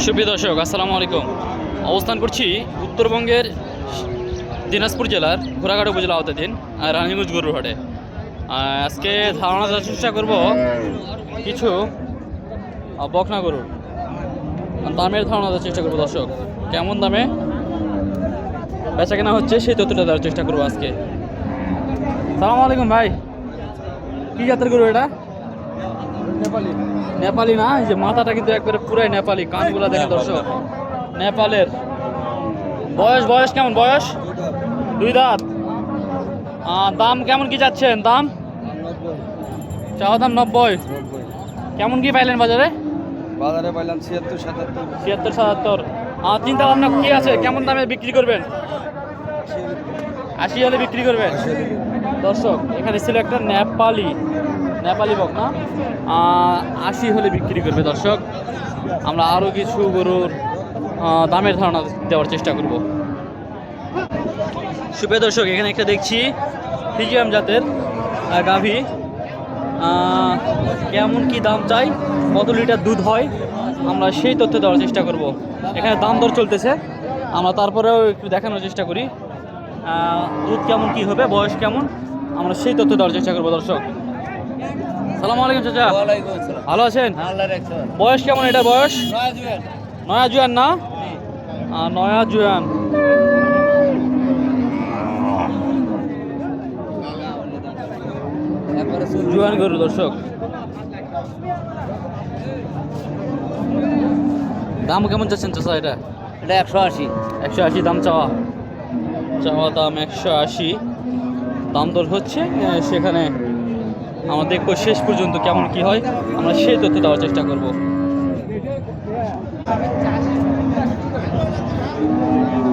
সুপ্রিয় দর্শক, আসসালামু আলাইকুম। অবস্থান করছি উত্তরবঙ্গের দিনাজপুর জেলার ঘোড়াঘাট উপজেলা আওতাধীন রানীগঞ্জ গরুর হাটে। আজকে ধারণা দেওয়ার চেষ্টা করব কিছু বকনা গরুর দামের ধারণা দেওয়ার চেষ্টা করব দর্শক। কেমন দামে বেচা কেনা হচ্ছে সেই তথ্যটা দেওয়ার চেষ্টা করব আজকে। সালাম আলাইকুম ভাই। কী জাতের গরু এটা? নেপালি। না এই যে মাথাটা কিন্তু একবারে পুরাই নেপালি কানগুলা দেখে দর্শক। নেপালের। বয়স বয়স কেমন বয়স? দুই দাঁত। দাম কেমন কি যাচ্ছেন? দাম? চাওয়া দাম নব্বই। কেমন কি পাইলেন বাজারে? বাজারে পাইলাম ছিয়াত্তর সাতাত্তর। ছিয়াত্তর সাতাত্তর। চিন্তা ভাবনা কি আছে? কেমন দামে বিক্রি করবেন? আশি হলে বিক্রি করবেন? দর্শক এখানে ছিল একটা নেপালি। নেপালি বক না? আশি হলে বিক্রি করবে দর্শক। আমরা আরও কিছু গরুর দামের ধারণা দেওয়ার চেষ্টা করব। সুপ্রিয় দর্শক, এখানে একটা দেখছি ফিজিয়াম জাতের গাভী। কেমন কি দাম চাই? কত লিটার দুধ হয়? আমরা সেই তথ্য দেওয়ার চেষ্টা করব। এখানে দাম দর চলতেছে। আমরা তারপরেও একটু দেখানোর চেষ্টা করি। দুধ কেমন কি হবে? বয়স কেমন? আমরা সেই তথ্য দেওয়ার চেষ্টা করব দর্শক। সালাম আলাইকুম চাচা। ভালো আছেন? বয়স কেমন এটা বয়স? নয়া জুয়ান না? নয়া জুয়ান। জুয়ান গরু দর্শক। দাম কেমন চাচ্ছেন চাচা এটা? এটা একশো আশি। একশো আশি দাম চাওয়া। চাওয়া দাম একশো আশি। দাম দর হচ্ছে সেখানে আমরা দেখব শেষ পর্যন্ত কেমন কি হয়। আমরা সেই তথ্য দেওয়ার চেষ্টা করব।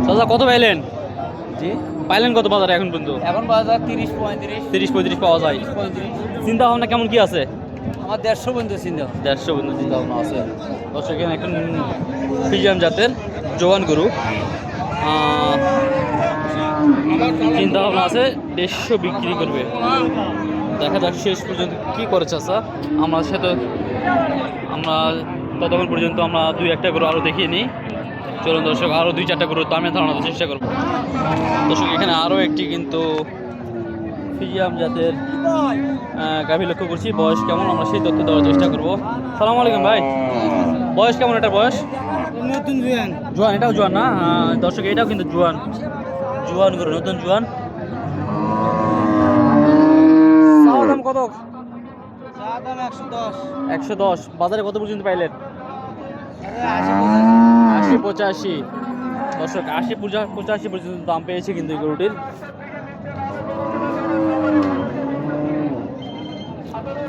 দাদা কত পাইলেন? জি। পাইলেন কত বাজারে এখন পর্যন্ত? এখন বাজার তিরিশ পঁয়ত্রিশ। তিরিশ পঁয়ত্রিশ পাওয়া যায়। চিন্তা ভাবনা কেমন কি আছে? আমার দেড়শো পর্যন্ত চিন্তা দেড়শো পর্যন্ত চিন্তা ভাবনা আছে। দর্শক এখানে একটা ফিজিয়াম জাতের জোয়ান গরু। চিন্তা ভাবনা আছে দেড়শো বিক্রি করবে। দেখা যাক শেষ পর্যন্ত কি করে চাষা আমরা সে তো আমরা ততক্ষণ পর্যন্ত আমরা দুই একটা গরু আরও দেখিয়ে নিই। চলুন দর্শক আরও দুই চারটা গরুর দামে ধারণার চেষ্টা করব। দর্শক এখানে আরও একটি কিন্তু ফিজিয়াম জাতের গাভী লক্ষ্য করছি। বয়স কেমন? আমরা সেই তথ্য দেওয়ার চেষ্টা করব। সালাম আলাইকুম ভাই। বয়স কেমন এটা বয়স? নতুন জুয়ান। জোয়ান এটাও জোয়ান না? দর্শক এটাও কিন্তু জোয়ান। জোয়ান গরু নতুন জোয়ান চাওয়া দাম কত চা দাম একশো দশ। বাজারে কত পর্যন্ত পাইলেন? আশি পঁচাশি। দর্শক আশি পঁচা- পঁচাশি পর্যন্ত দাম পেয়েছে কিন্তু এই গরুটির।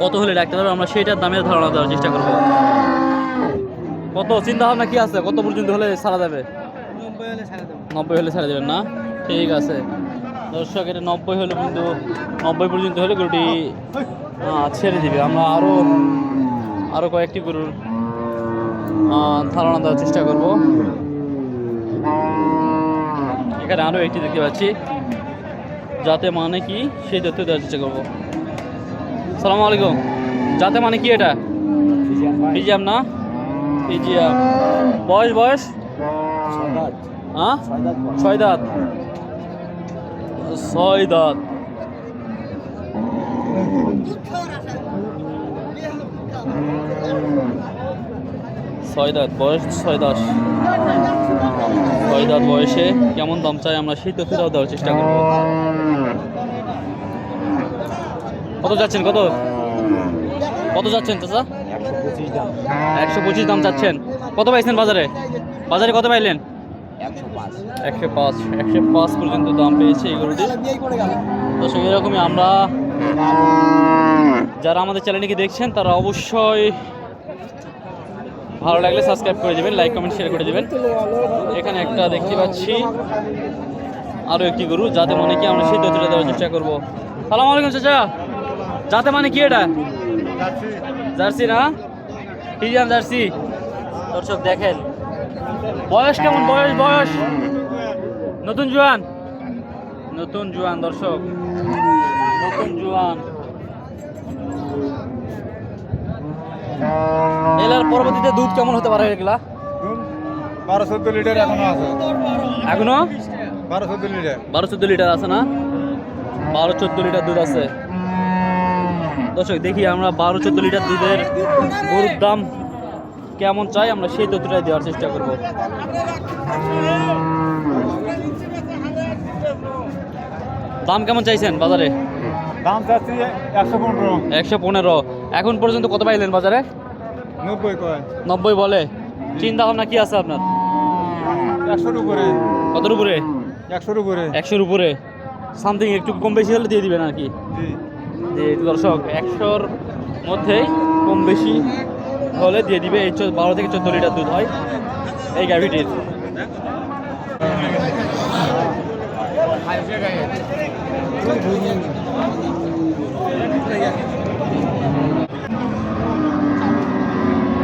কত হলে ডাক্তার হবে আমরা সেইটার দামের ধারণা দেওয়ার চেষ্টা করব। কত? চিন্তা ভাবনা কি আছে? কত পর্যন্ত হলে ছাড়া যাবে? নব্বই হলে ছাড়া দেবেন না? ঠিক আছে। দর্শক এটা নব্বই হলে কিন্তু নব্বই পর্যন্ত হলে গরুটি ছেড়ে দিবে। আমরা আরও আরও কয়েকটি গরুর ধারণা দেওয়ার চেষ্টা করব। এখানে আরও একটি দেখতে পাচ্ছি। যাতে মানে কি সেই তথ্য দেওয়ার চেষ্টা করব। সালাম আলাইকুম। যাতে মানে কি এটা? পিজিয়াম না? পিজিয়াম বয়স বয়স? হ্যাঁ? ছয় দাঁত। ছয় দাঁত ছয় দাঁত বয়স ছয় দাঁত ছয় দাঁত বয়সে কেমন দাম চাই আমরা সেই তথ্যটাও দেওয়ার চেষ্টা করব। কত যাচ্ছেন, কত? কত যাচ্ছেন, চাচা? একশো পঁচিশ দাম চাচ্ছেন। কত পাইছেন বাজারে? বাজারে কত পাইলেন? একশো পাঁচ। একশো পাঁচ পর্যন্ত দাম পেয়েছে এই গরুটি। দর্শক, এরকমই আমরা যারা আমাদের চ্যানেলটিকে দেখছেন, তারা অবশ্যই ভালো লাগলে সাবস্ক্রাইব করে দেবেন, লাইক, কমেন্ট শেয়ার করে দেবেন। এখানে একটা দেখতে পাচ্ছি আরও একটি গরু যাতে মানে কি আমরা সেই তথ্যটা দেওয়ার চেষ্টা করব। সালাম আলাইকুম, চাচা। যাতে মানে কি এটা? জার্সি না? Fijian jersey. দর্শক, দেখেন। বয়স কেমন? বয়স বয়স। নতুন জোয়ান। নতুন জোয়ান দর্শক। নতুন জোয়ান। এলার পরবর্তীতে দুধ কেমন হতে পারে এগুলা? বারো চোদ্দ লিটার এখনও আছে। এখনও? বারো চোদ্দ লিটার। বারো চোদ্দ লিটার আছে না? বারো চোদ্দ লিটার দুধ আছে। দর্শক দেখি আমরা বারো চোদ্দ লিটার দুধের গরুর দাম কেমন চাই আমরা সেই তথ্যটাই দেওয়ার চেষ্টা করব। দাম কেমন চাইছেন বাজারে? দাম চাচ্ছি একশো পনেরো। একশো পনেরো। এখন পর্যন্ত কত পাইলেন বাজারে? নব্বই কয়। নব্বই বলে। চিন্তা ভাবনা কি আছে আপনার? একশোর উপরে। কতর উপরে? একশোর উপরে। একশোর উপরে। সামথিং একটু কম বেশি হলে দিয়ে দিবেন আর কি। দর্শক একশোর মধ্যেই কম বেশি হলে দিয়ে দিবে এই বারো থেকে চোদ্দ লিটার দুধ হয়। এই গাভিটির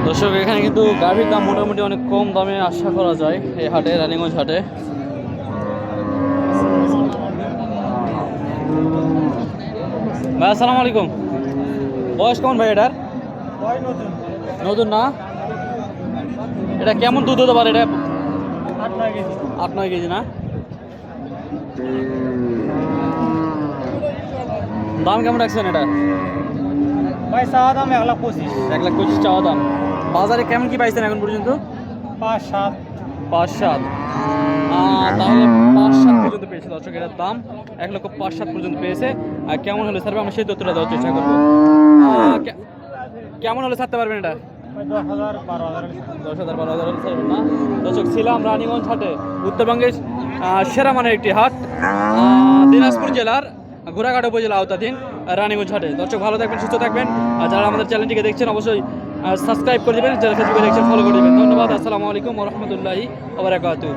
দর্শক, এখানে কিন্তু গাভির দাম মোটামুটি অনেক কম দামে আশা করা যায় এই হাটে, রানীগঞ্জ হাটে। ভাই, আসসালামু আলাইকুম। বয়স কেমন ভাই এটার? না? এটা কেমন দুধ হতে পারে? এটা আট নয় কেজি। না? দাম কেমন রাখছেন এটা? ভাই চাওয়া দাম এক লাখ পঁচিশ। এক লাখ পঁচিশ চাওয়া দাম। বাজারে কেমন কি পাইছেন এখন পর্যন্ত? পাঁচ সাত। পাঁচ সাত। তাহলে পাঁচ সাত পর্যন্ত পেয়েছে দর্শক এটার দাম এক লক্ষ পাঁচ সাত পর্যন্ত পেয়েছে। আর কেমন হলে স্যার আমরা সেই তথ্যটা দেওয়ার চেষ্টা করব। কেমন হলে ছাড়তে পারবেন এটা? দশ হাজার বারো হাজার ছাড়বেন না। দর্শক ছিলাম রানীগঞ্জ হাটে উত্তরবঙ্গের সেরা মানের একটি হাট দিনাজপুর জেলার ঘোড়াঘাট উপজেলা আওতাধীন রানীগঞ্জ হাটে। দর্শক ভালো থাকবেন সুস্থ থাকবেন। আর যারা আমাদের চ্যানেলটিকে দেখছেন অবশ্যই সাবস্ক্রাইব করে দেবেন যারা ফেসবুকে দেখছেন ফলো করে দেবেন। ধন্যবাদ আসসালামু আলাইকুম রহমতুল্লাহি ওবরাকাতু